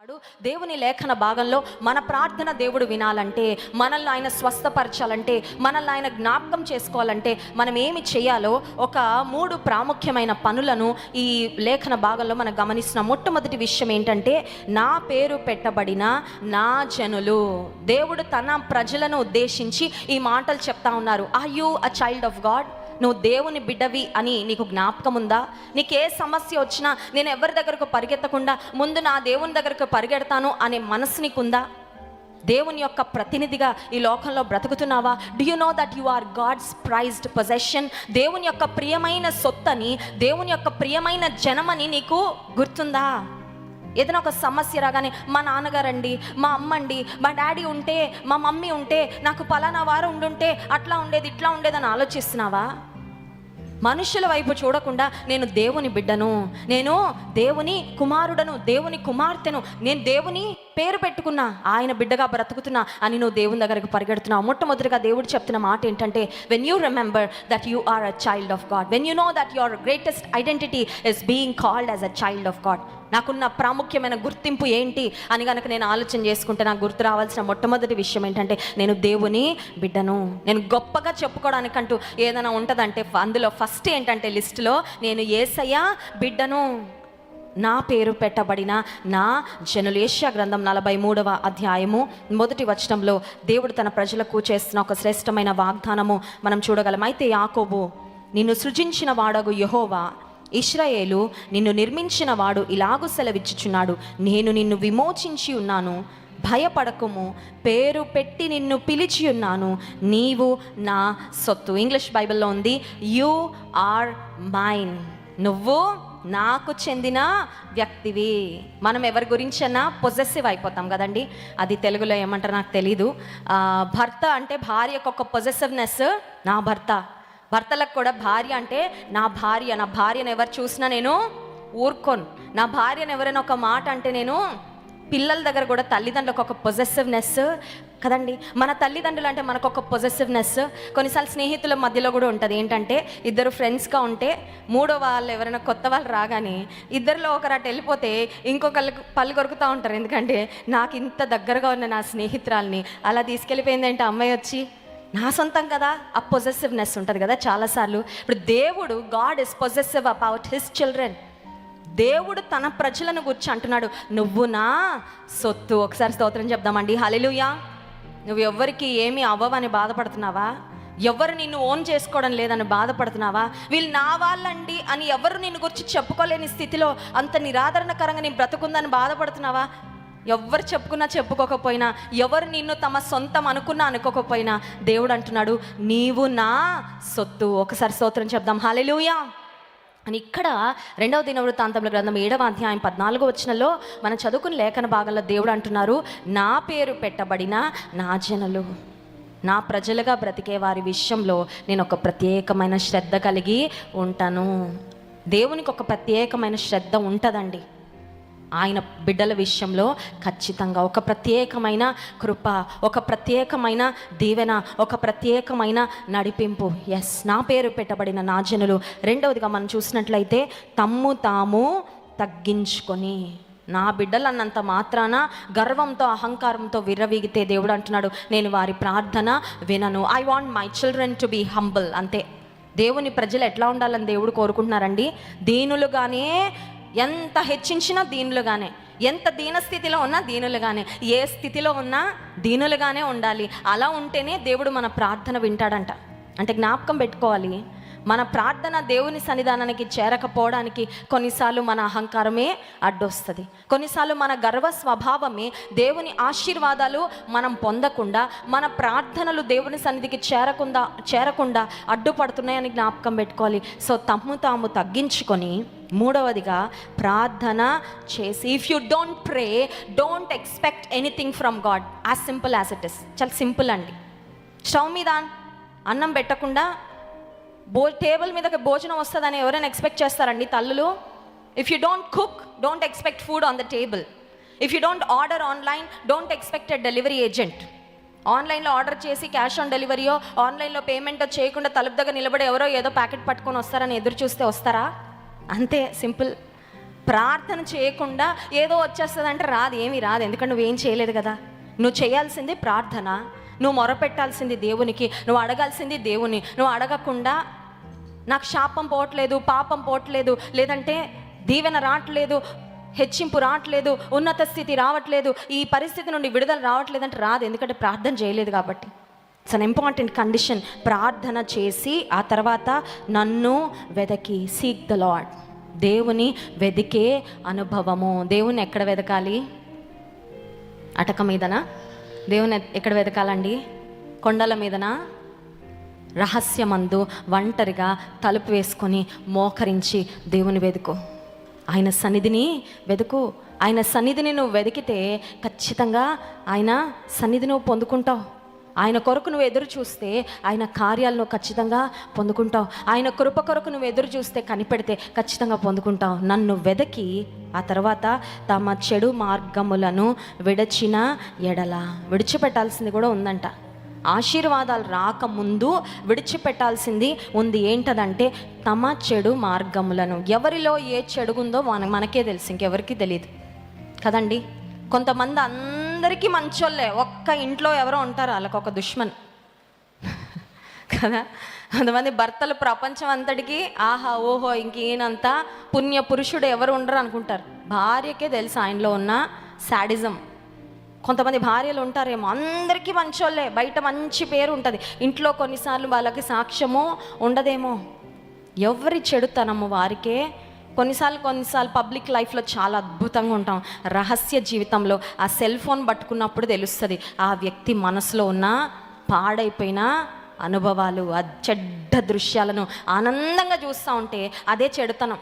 వాడు దేవుని లేఖన భాగంలో మన ప్రార్థన దేవుడు వినాలంటే మనల్ని ఆయన స్వస్థపరచాలంటే మనల్ని ఆయన జ్ఞాపకం చేసుకోవాలంటే మనం ఏమి చేయాలో ఒక మూడు ప్రాముఖ్యమైన పనులను ఈ లేఖన భాగంలో మనం గమనిస్తున్న. మొట్టమొదటి విషయం ఏంటంటే నా పేరు పెట్టబడిన నా జనులు. దేవుడు తన ప్రజలను ఉద్దేశించి ఈ మాటలు చెప్తా ఉన్నారు. Are you a child of God నువ్వు దేవుని బిడ్డవి అని నీకు జ్ఞాపకం ఉందా నీకు ఏ సమస్య వచ్చినా నేను ఎవరి దగ్గరకు పరిగెత్తకుండా ముందు నా దేవుని దగ్గరకు పరిగెడతాను అనే మనసు నీకుందా? దేవుని యొక్క ప్రతినిధిగా ఈ లోకంలో బ్రతుకుతున్నావా? Do you know that you are God's prized possession దేవుని యొక్క ప్రియమైన సొత్తని దేవుని యొక్క ప్రియమైన జనమని నీకు గుర్తుందా? ఏదైనా ఒక సమస్య రాగానే మా నాన్నగారండి మా అమ్మండి మా డాడీ ఉంటే మా మమ్మీ ఉంటే నాకు పలానా వారు ఉండుంటే అట్లా ఉండేది ఇట్లా ఉండేదని ఆలోచిస్తున్నావా? మనుషుల వైపు చూడకుండా నేను దేవుని బిడ్డను నేను దేవుని కుమారుడను దేవుని కుమార్తెను నేను దేవుని పేరు పెట్టుకున్నా ఆయన బిడ్డగా బ్రతుకుతున్నా అని నువ్వు దేవుని దగ్గరకు పరిగెడుతున్నావు. మొట్టమొదటిగా దేవుడు చెప్తున్న మాట ఏంటంటే when you remember that you are a child of God when you know that your greatest identity is being called as a child of God నాకున్న ప్రాముఖ్యమైన గుర్తింపు ఏంటి అని కనుక నేను ఆలోచన చేసుకుంటే నాకు గుర్తు రావాల్సిన మొట్టమొదటి విషయం ఏంటంటే నేను దేవుని బిడ్డను. నేను గొప్పగా చెప్పుకోవడానికంటూ ఏదైనా ఉంటుందంటే అందులో ఫస్ట్ ఏంటంటే లిస్టులో నేను ఏసయ్య బిడ్డను. నా పేరు పెట్టబడిన నా జనులు ఏషియా గ్రంథం నలభై మూడవ అధ్యాయము. మొదటి వచనంలో దేవుడు తన ప్రజలకు చేస్తున్న ఒక శ్రేష్టమైన వాగ్దానము మనం చూడగలం. అయితే యాకోబు నిన్ను సృజించిన వాడగు యహోవా. ఇస్రాయేలు నిన్ను నిర్మించిన వాడు ఇలాగు సెలవిచ్చుచున్నాడు. నేను నిన్ను విమోచించి ఉన్నాను. భయపడకము. పేరు పెట్టి నిన్ను పిలిచి ఉన్నాను. నీవు నా సొత్తు. ఇంగ్లీష్ బైబిల్లో ఉంది యు ఆర్ మైన్. నువ్వు నాకు చెందిన వ్యక్తివి. మనం ఎవరి గురించైనా పొజెసివ్ అయిపోతాం కదండి. అది తెలుగులో ఏమంటారో నాకు తెలీదు. భర్త అంటే భార్యకు ఒక పొజెసివ్నెస్ నా భర్త. భర్తలకు కూడా భార్య అంటే నా భార్య. నా భార్యను ఎవరు చూసినా నేను ఊరుకోను. నా భార్యను ఎవరైనా ఒక మాట అంటే నేను పిల్లల దగ్గర కూడా తల్లిదండ్రులకు ఒక పొజెసివ్నెస్ కదండి? మన తల్లిదండ్రులు అంటే మనకు ఒక పొజెసివ్నెస్ కొన్నిసార్లు స్నేహితుల మధ్యలో కూడా ఉంటుంది. ఏంటంటే ఇద్దరు ఫ్రెండ్స్గా ఉంటే మూడో వాళ్ళు ఎవరైనా కొత్త వాళ్ళు రాగానే ఇద్దరిలో ఒకరు అటు వెళ్ళిపోతే ఇంకొకళ్ళకి పళ్ళు కొరుకుతూ ఉంటారు. ఎందుకంటే నాకు ఇంత దగ్గరగా ఉన్న నా స్నేహితురాల్ని అలా తీసుకెళ్ళిపోయిందంటే అమ్మాయి వచ్చి నా సొంతం కదా? ఆ పొజెసివ్నెస్ ఉంటుంది కదా చాలాసార్లు. ఇప్పుడు దేవుడు God is possessive about his children దేవుడు తన ప్రజలను గుర్చి అంటున్నాడు. నువ్వు నా సొత్తు. ఒకసారి స్తోత్రం చెప్దామండి. హలెలుయా నువ్వు ఎవ్వరికి ఏమీ అవ్వవని బాధపడుతున్నావా? ఎవరు నిన్ను ఓన్ చేసుకోవడం లేదని బాధపడుతున్నావా? వీళ్ళు నా వాళ్ళండి అని ఎవరు నిన్ను గురించి చెప్పుకోలేని స్థితిలో అంత నిరాదరణకరంగా నేను బ్రతుకుందని బాధపడుతున్నావా? ఎవరు చెప్పుకున్నా చెప్పుకోకపోయినా ఎవరు నిన్ను తమ సొంతం అనుకున్నా అనుకోకపోయినా దేవుడు అంటున్నాడు నీవు నా సొత్తు. ఒకసారి స్తోత్రం చెప్దాం. హాలెలుయా అని ఇక్కడ రెండవ దిన గ్రంథం ఏడవ అధ్యాయం పద్నాలుగో వచ్చినలో మనం చదువుకున్న లేఖన భాగంలో దేవుడు అంటున్నారు నా పేరు పెట్టబడిన నా జనులు నా ప్రజలుగా బ్రతికే వారి విషయంలో నేను ఒక ప్రత్యేకమైన శ్రద్ధ కలిగి ఉంటాను. దేవునికి ఒక ప్రత్యేకమైన శ్రద్ధ ఉంటుందండి. ఆయన బిడ్డల విషయంలో ఖచ్చితంగా ఒక ప్రత్యేకమైన కృప ఒక ప్రత్యేకమైన దీవెన ఒక ప్రత్యేకమైన నడిపింపు. ఎస్ నా పేరు పెట్టబడిన నా జనులు. రెండవదిగా మనం చూసినట్లయితే తమ్ము తాము తగ్గించుకొని నా బిడ్డలు అన్నంత మాత్రాన గర్వంతో అహంకారంతో విర్రవీగితే దేవుడు అంటున్నాడు నేను వారి ప్రార్థన వినను. I want my children to be humble అంతే. దేవుని ప్రజలు ఎట్లా ఉండాలని దేవుడు కోరుకుంటున్నారండి? దీనులుగానే ఎంత హెచ్చించినా దీనులుగానే ఎంత దీనస్థితిలో ఉన్నా దీనులుగానే ఏ స్థితిలో ఉన్నా దీనులుగానే ఉండాలి. అలా ఉంటేనే దేవుడు మన ప్రార్థన వింటాడంట. అంటే జ్ఞాపకం పెట్టుకోవాలి. మన ప్రార్థన దేవుని సన్నిధానానికి చేరకపోవడానికి కొన్నిసార్లు మన అహంకారమే అడ్డొస్తుంది. కొన్నిసార్లు మన గర్వ స్వభావమే దేవుని ఆశీర్వాదాలు మనం పొందకుండా మన ప్రార్థనలు దేవుని సన్నిధికి చేరకుండా చేరకుండా అడ్డుపడుతున్నాయని జ్ఞాపకం పెట్టుకోవాలి. సో తమ్ము తాము తగ్గించుకొని మూడవదిగా ప్రార్థన చేసి if you don't pray don't expect anything from God as simple as it is చాలా సింపుల్ అండి. స్టవ్ మీద అన్నం పెట్టకుండా భో టేబుల్ మీదకి భోజనం వస్తుందని ఎవరైనా ఎక్స్పెక్ట్ చేస్తారండి తల్లులు? If you don't cook don't expect food on the table if you don't order online don't expect a delivery agent ఆన్లైన్లో ఆర్డర్ చేసి క్యాష్ ఆన్ డెలివరీయో ఆన్లైన్లో పేమెంట్ చేయకుండా తలుపు దగ్గర నిలబడి ఎవరో ఏదో ప్యాకెట్ పట్టుకొని వస్తారని ఎదురు చూస్తే వస్తారా? అంతే సింపుల్. ప్రార్థన చేయకుండా ఏదో వచ్చేస్తుంది అంటే రాదు ఏమీ రాదు. ఎందుకంటే నువ్వేం చేయలేదు కదా. నువ్వు చేయాల్సింది ప్రార్థన. నువ్వు మొరపెట్టాల్సింది దేవునికి నువ్వు అడగాల్సింది దేవుని. నువ్వు అడగకుండా నాకు శాపం పోవట్లేదు పాపం పోవట్లేదు లేదంటే దీవెన రావట్లేదు హెచ్చింపు రావట్లేదు ఉన్నత స్థితి రావట్లేదు ఈ పరిస్థితి నుండి విడుదల రావట్లేదంటే రాదు. ఎందుకంటే ప్రార్థన చేయలేదు కాబట్టి. ఇట్స్ అన్ ఇంపార్టెంట్ కండిషన్ ప్రార్థన చేసి ఆ తర్వాత నన్ను వెదకి సీక్ ద లాడ్ దేవుని వెదికే అనుభవము. దేవుని ఎక్కడ వెదకాలి? అటక మీదనా? దేవుని ఎక్కడ వెతకాలండి కొండల మీదనా? రహస్యమందు ఒంటరిగా తలుపు వేసుకొని మోకరించి దేవుని వెదుకు. ఆయన సన్నిధిని వెదుకు. ఆయన సన్నిధిని నువ్వు వెతికితే ఖచ్చితంగా ఆయన సన్నిధి నువ్వు పొందుకుంటావు. ఆయన కొరకు నువ్వు ఎదురు చూస్తే ఆయన కార్యాలను ఖచ్చితంగా పొందుకుంటావు. ఆయన కృప కొరకు నువ్వు ఎదురు చూస్తే కనిపెడితే ఖచ్చితంగా పొందుకుంటావు. నన్ను వెదకి ఆ తర్వాత తమ చెడు మార్గములను విడచిన ఎడల. విడిచిపెట్టాల్సింది కూడా ఉందంట. ఆశీర్వాదాలు రాకముందు విడిచిపెట్టాల్సింది ఉంది. ఏంటదంటే తమ చెడు మార్గములను. ఎవరిలో ఏ చెడుగుందో ఉందో మన మనకే తెలుసు. ఇంకెవరికి తెలియదు కదండి? కొంతమంది అందరికీ మంచోళ్ళే. ఒక్క ఇంట్లో ఎవరో ఉంటారు వాళ్ళకి ఒక దుష్మన్. కదా? కొంతమంది భర్తలు ప్రపంచం అంతటికి ఆహా ఓహో ఇంకేనంతా పుణ్య పురుషుడు ఎవరు ఉండరు అనుకుంటారు. భార్యకే తెలుసు ఆయనలో ఉన్న శాడిజం. కొంతమంది భార్యలు ఉంటారేమో అందరికీ మంచోళ్ళే. బయట మంచి పేరు ఉంటుంది. ఇంట్లో కొన్నిసార్లు వాళ్ళకి సాక్ష్యము ఉండదేమో. ఎవరి చెడుతనము వారికే కొన్నిసార్లు కొన్నిసార్లు పబ్లిక్ లైఫ్లో చాలా అద్భుతంగా ఉంటాం. రహస్య జీవితంలో ఆ సెల్ ఫోన్ పట్టుకున్నప్పుడు తెలుస్తుంది. ఆ వ్యక్తి మనసులో ఉన్న పాడైపోయిన అనుభవాలు ఆ చెడ్డ దృశ్యాలను ఆనందంగా చూస్తూ ఉంటే అదే చెడుతనం.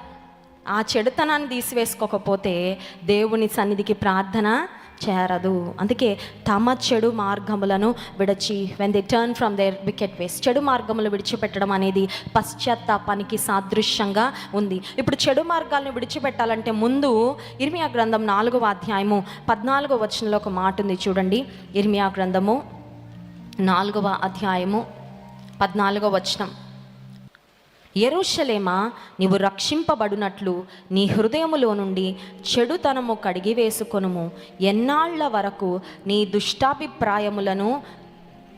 ఆ చెడుతనాన్ని తీసివేసుకోకపోతే దేవుని సన్నిధికి ప్రార్థన చేరదు. అందుకే తమ చెడు మార్గములను విడిచి when they turn from their wicked ways చెడు మార్గములు విడిచిపెట్టడం అనేది పశ్చాత్తాపానికి సాదృశ్యంగా ఉంది. ఇప్పుడు చెడు మార్గాలను విడిచిపెట్టాలంటే ముందు ఇర్మియా గ్రంథం నాలుగవ అధ్యాయము పద్నాలుగో వచనంలో ఒక మాట ఉంది చూడండి. ఇర్మియా గ్రంథము నాలుగవ అధ్యాయము పద్నాలుగో వచనం. ఎరుషలేమా నీవు రక్షింపబడినట్లు నీ హృదయములో నుండి చెడుతనము కడిగివేసుకొనుము ఎన్నాళ్ళ వరకు నీ దుష్టాభిప్రాయములను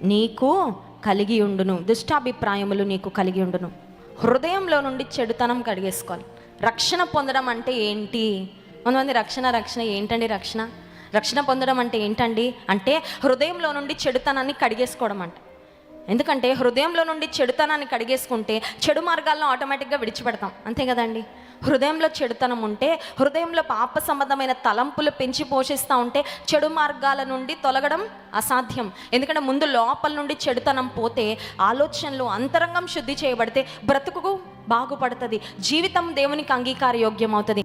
నీకు కలిగి ఉండును. దుష్టాభిప్రాయములు నీకు కలిగి ఉండును. హృదయంలో నుండి చెడుతనం కడిగేసుకోవాలి రక్షణ పొందడం అంటే ఏంటి? కొంతమంది రక్షణ రక్షణ ఏంటండి రక్షణ? రక్షణ పొందడం అంటే ఏంటండి? అంటే హృదయంలో నుండి చెడుతనాన్ని కడిగేసుకోవడం అంటే. ఎందుకంటే హృదయంలో నుండి చెడుతనాన్ని కడిగేసుకుంటే చెడు మార్గాల్లో ఆటోమేటిక్గా విడిచిపెడతాం. అంతే కదండి? హృదయంలో చెడుతనం ఉంటే హృదయంలో పాప సంబంధమైన తలంపులు పెంచి పోషిస్తూ ఉంటే చెడు మార్గాల నుండి తొలగడం అసాధ్యం. ఎందుకంటే ముందు లోపల నుండి చెడుతనం పోతే ఆలోచనలు అంతరంగం శుద్ధి చేయబడితే బ్రతుకు బాగుపడుతుంది. జీవితం దేవునికి అంగీకార యోగ్యం అవుతుంది